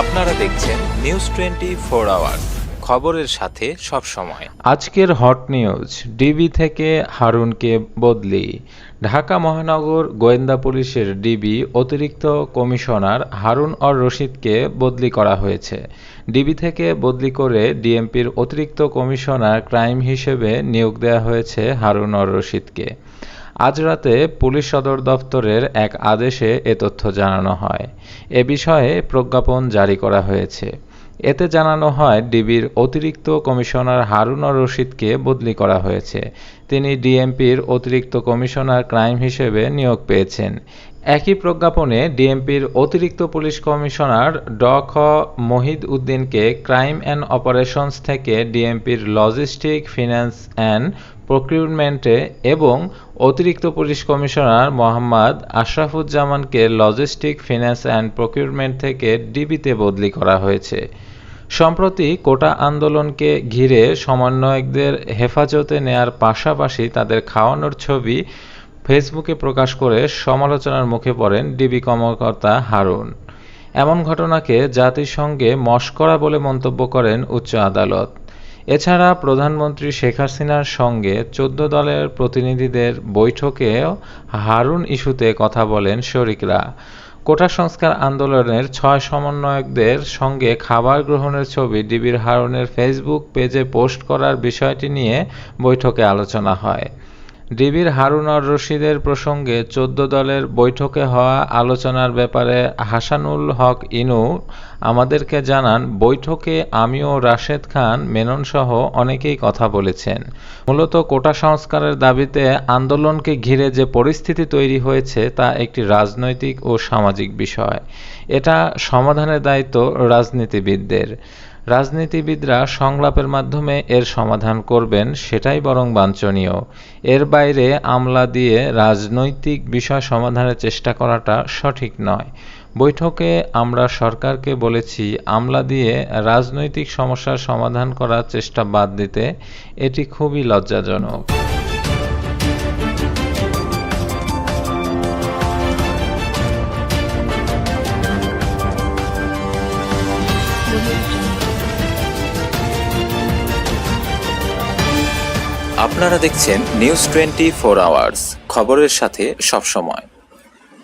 আপনারা দেখছেন news twenty four hour. খবরের সাথে সব সময়। আজকের হট নিউজ, ডিবি থেকে হারুনকে বদলি। ঢাকা মহানগর গোয়েন্দা পুলিশের ডিবি অতিরিক্ত কমিশনার হারুন অর রশিদকে বদলি করা হয়েছে। ডিবি থেকে বদলি করে ডিএমপির অতিরিক্ত কমিশনার ক্রাইম হিসেবে নিয়োগ দেওয়া হয়েছে হারুন অর রশিদকে। আজ রাতে পুলিশ সদর দফতরের এক আদেশে এ তথ্য জানানো হয়। এ বিষয়ে প্রজ্ঞাপন জারি করা হয়েছে। এতে জানানো হয়, ডিবির অতিরিক্ত কমিশনার হারুন রশিদকে বদলি করা হয়েছে। তিনি ডিএমপির অতিরিক্ত কমিশনার ক্রাইম হিসেবে নিয়োগ পেয়েছেন। একই প্রজ্ঞাপনে ডিএমপির অতিরিক্ত পুলিশ কমিশনার ড. খ. মহিদ উদ্দিনকে ক্রাইম অ্যান্ড অপারেশনস থেকে ডিএমপির লজিস্টিক, ফিন্যান্স অ্যান্ড প্রকিউরমেন্টে এবং অতিরিক্ত পুলিশ কমিশনার মোহাম্মদ আশরাফুজ্জামানকে লজিস্টিক, ফিন্যান্স অ্যান্ড প্রকিউরমেন্ট থেকে ডিবিতে বদলি করা হয়েছে। সম্প্রতি কোটা আন্দোলনকে ঘিরে সমন্বয়কদের হেফাজতে নেয়ার পাশাপাশি তাদের খাওয়ানোর ছবি ফেসবুকে প্রকাশ করে সমালোচনার মুখে পড়েন ডিবি কর্মকর্তা হারুন। এমন ঘটনাকে জাতিসংঘে মস্করা বলে মন্তব্য করেন উচ্চ আদালত। এছাড়া প্রধানমন্ত্রী শেখ হাসিনার সঙ্গে চোদ্দ দলের প্রতিনিধিদের বৈঠকেও হারুন ইস্যুতে কথা বলেন শরিকরা। কোটা সংস্কার আন্দোলনের ছয় সমন্বয়কদের সঙ্গে খাবার গ্রহণের ছবি ডিবির হারুনের ফেসবুক পেজে পোস্ট করার বিষয়টি নিয়ে বৈঠকে আলোচনা হয়। ডিবির হারুন আর রশিদের প্রসঙ্গে চোদ্দ দলের বৈঠকে হওয়া আলোচনার ব্যাপারে হাসানুল হক ইনু, আমাদেরকে জানান, বৈঠকে আমিও রাশেদ খান, মেননসহ অনেকেই কথা বলেছেন। মূলত কোটা সংস্কারের দাবিতে আন্দোলনকে ঘিরে যে পরিস্থিতি তৈরি হয়েছে তা একটি রাজনৈতিক ও সামাজিক বিষয়। এটা সমাধানের দায়িত্ব রাজনীতিবিদদের। রাজনীতিবিদরা সংলাপের মাধ্যমে এর সমাধান করবেন, সেটাই বরং বাঞ্ছনীয়। এর বাইরে আমলা দিয়ে রাজনৈতিক বিষয় সমাধানের চেষ্টা করাটা সঠিক নয়। বৈঠকে আমরা সরকারকে বলেছি, আমলা দিয়ে রাজনৈতিক সমস্যার সমাধান করার চেষ্টা বাদ দিতে, এটি খুবই লজ্জাজনক। আপনারা দেখছেন নিউজ টোয়েন্টি ফোর আওয়ার্স খবরের সাথে সব সময়